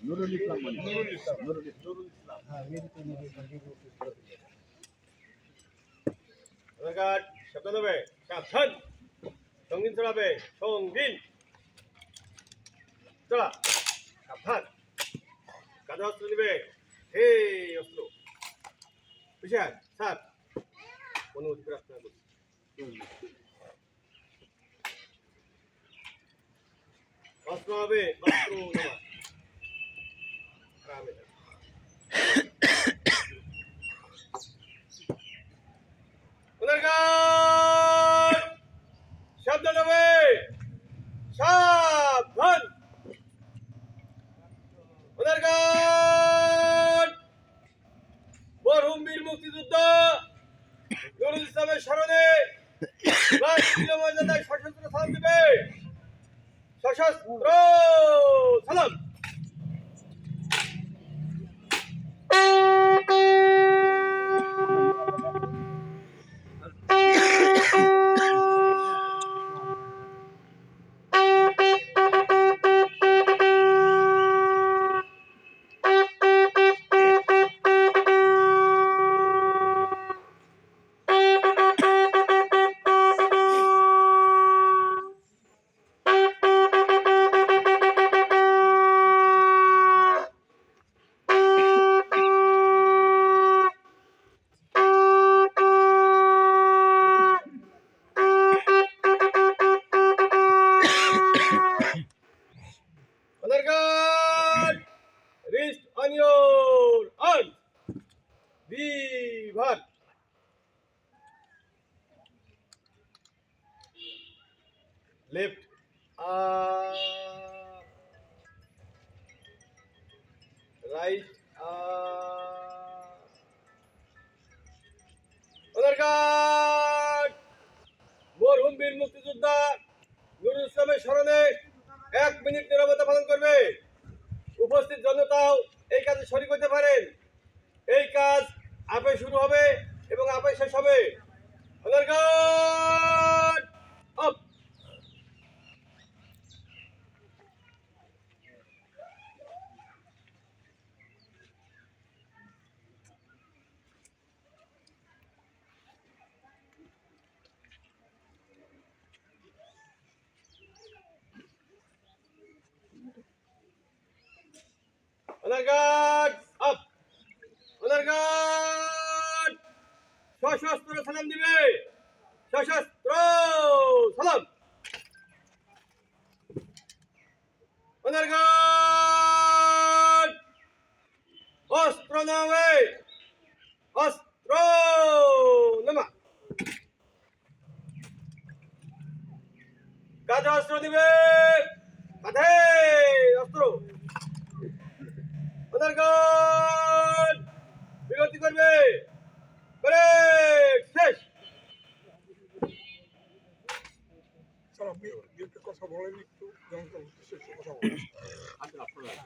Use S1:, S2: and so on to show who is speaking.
S1: নুরুল ইসলাম মানে নুরুল ইসলাম
S2: ঘাট শব্দ নেবে সাবধান, সঙ্গীন চড়াবে সঙ্গীন চড়া সাবধান। কাঁধে অস্ত্র নেবে হে অস্ত্র বিশাল সাত অনুমতি প্রার্থনা করছি অস্ত্র হবে অস্ত্র নেওয়া আরামে থাক। পুনর্গান শব্দ নেবে সাবধান পুনর্গান মরহুম বীর মুক্তিযোদ্ধা নুরুল ইসলামের স্মরণে রাষ্ট্রীয় মর্যাদায় সশস্ত্র থাকবে সশস্ত্র your arm. Vivat. Left arm. Right arm. Other guard. মুক্তিযোদ্ধা নুরুল ইসলামের স্মরণে এক মিনিট নিরবতা পালন করবে উপস্থিত জনতাও এই কাজে শরিক হতে পারেন। এই কাজ আপে শুরু হবে এবং আপে শেষ হবে Other guard, up. Other guard, up. Other guard, সশস্ত্র সালাম দিবে। সশস্ত্র সালাম। Other guard, অস্ত্র নামে। অস্ত্র নামা। কাজে অস্ত্র দিবে। কাঁধে অস্ত্র। গান। বিরতি করবে। করে শেষ।
S3: কথা বলেন একটু কথা বলেন।